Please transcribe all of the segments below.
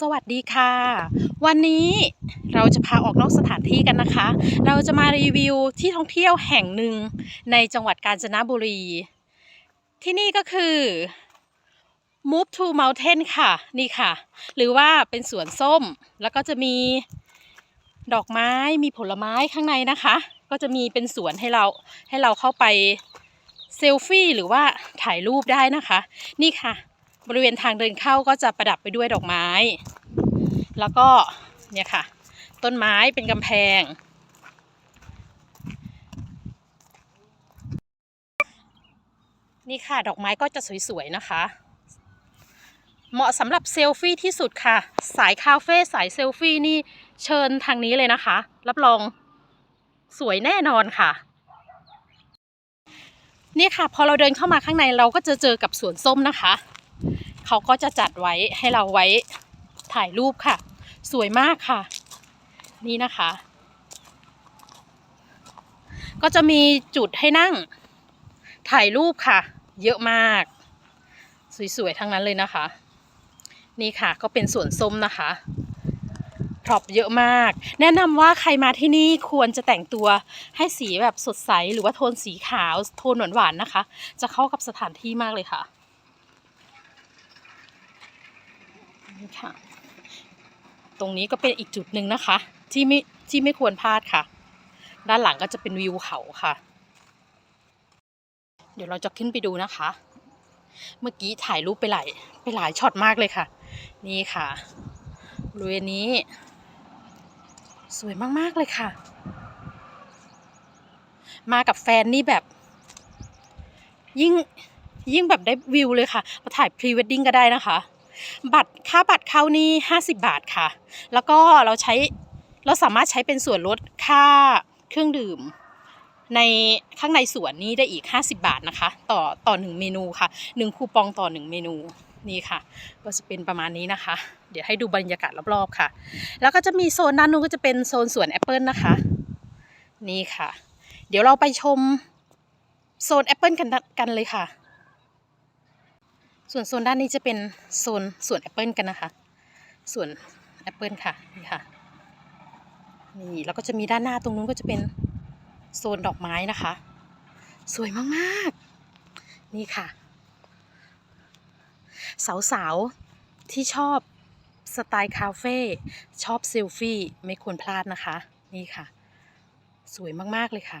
สวัสดีค่ะ วันนี้เราจะพาออกนอกสถานที่กันนะคะ เราจะมารีวิวที่ท่องเที่ยวแห่งหนึ่งในจังหวัดกาญจนบุรี ที่นี่ก็คือ Move to Mountain ค่ะ นี่ค่ะ หรือว่าเป็นสวนส้ม แล้วก็จะมีดอกไม้มีผลไม้ข้างในนะคะ ก็จะมีเป็นสวนให้เราให้เราเข้าไปเซลฟี่หรือว่าถ่ายรูปได้นะคะ นี่ค่ะ บริเวณทางเดินเข้าก็จะประดับไปด้วยดอกไม้ แล้วก็เนี่ยค่ะ ต้นไม้เป็นกำแพง นี่ค่ะดอกไม้ก็จะสวยๆนะคะ เหมาะสำหรับเซลฟี่ที่สุดค่ะ สายคาเฟ่สายเซลฟี่นี่เชิญทางนี้เลยนะคะ รับรองสวยแน่นอนค่ะนี่ค่ะ พอเราเดินเข้ามาข้างในเราก็จะเจอกับสวนส้มนะคะ เขาก็จะจัดไว้ให้เราไว้ถ่ายรูปค่ะ สวยมากค่ะ นี่นะคะ ก็จะมีจุดให้นั่ง ถ่ายรูปค่ะ เยอะมาก สวยๆทั้งนั้นเลยนะคะ นี่ค่ะก็เป็นสวนส้มนะคะพร็อพเยอะมาก แนะนำว่าใครมาที่นี่ควรจะแต่งตัวให้สีแบบสดใส หรือว่าโทนสีขาว โทนหวานๆนะคะ จะเข้ากับสถานที่มากเลยค่ะ ค่ะ ตรงนี้ก็เป็นอีกจุดหนึ่งนะคะ ที่ไม่ที่ไม่ควรพลาดค่ะ ด้านหลังก็จะเป็นวิวเขาค่ะ เดี๋ยวเราจะขึ้นไปดูนะคะ เมื่อกี้ถ่ายรูปไปหลายไปหลายช็อตมากเลยค่ะ นี่ค่ะบริเวณนี้ สวยมาก ๆ เลยค่ะ มากับแฟนนี่แบบ ยิ่งยิ่งแบบได้วิวเลยค่ะ มาถ่ายพรีเวดดิ้งก็ได้นะคะ บัตรค่าบัตรเข้านี่50 บาทค่ะ แล้วก็เราใช้เราสามารถใช้เป็นส่วนลดค่าเครื่องดื่ม ในข้างในสวนนี้ได้อีก 50 บาทนะคะ ต่อต่อหนึ่งเมนูค่ะหนึ่งคูปองต่อหนึ่งเมนูนี่ค่ะ ก็จะเป็นประมาณนี้นะคะ เดี๋ยวให้ดูบรรยากาศรอบๆค่ะ แล้วก็จะมีโซนด้านนู้นก็จะเป็นโซนสวนแอปเปิลนะคะ นี่ค่ะ เดี๋ยวเราไปชมโซนแอปเปิลกันกันเลยค่ะ ส่วนโซนด้านนี้จะเป็นโซนสวนแอปเปิลกันนะคะส่วนแอปเปิลค่ะนี่ค่ะนี่แล้วก็จะมีด้านหน้าตรงนู้นก็จะเป็นโซนดอกไม้นะคะ สวยมากๆ นี่ค่ะ สาวๆ ที่ชอบสไตล์คาเฟ่ชอบเซลฟี่ไม่ควรพลาดนะคะ นี่ค่ะ สวยมากๆเลยค่ะ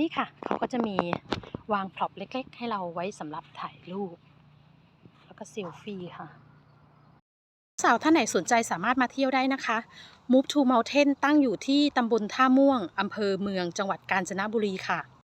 นี่ค่ะ เขาก็จะมีวางพร็อพเล็ก ๆ ให้เราไว้สำหรับถ่ายรูป แล้วก็เซลฟี่ค่ะ สาวท่านไหนสนใจสามารถมาเที่ยวได้นะคะ Move to Mountain ตั้งอยู่ที่ตำบลท่าม่วงอำเภอเมืองจังหวัดกาญจนบุรีค่ะ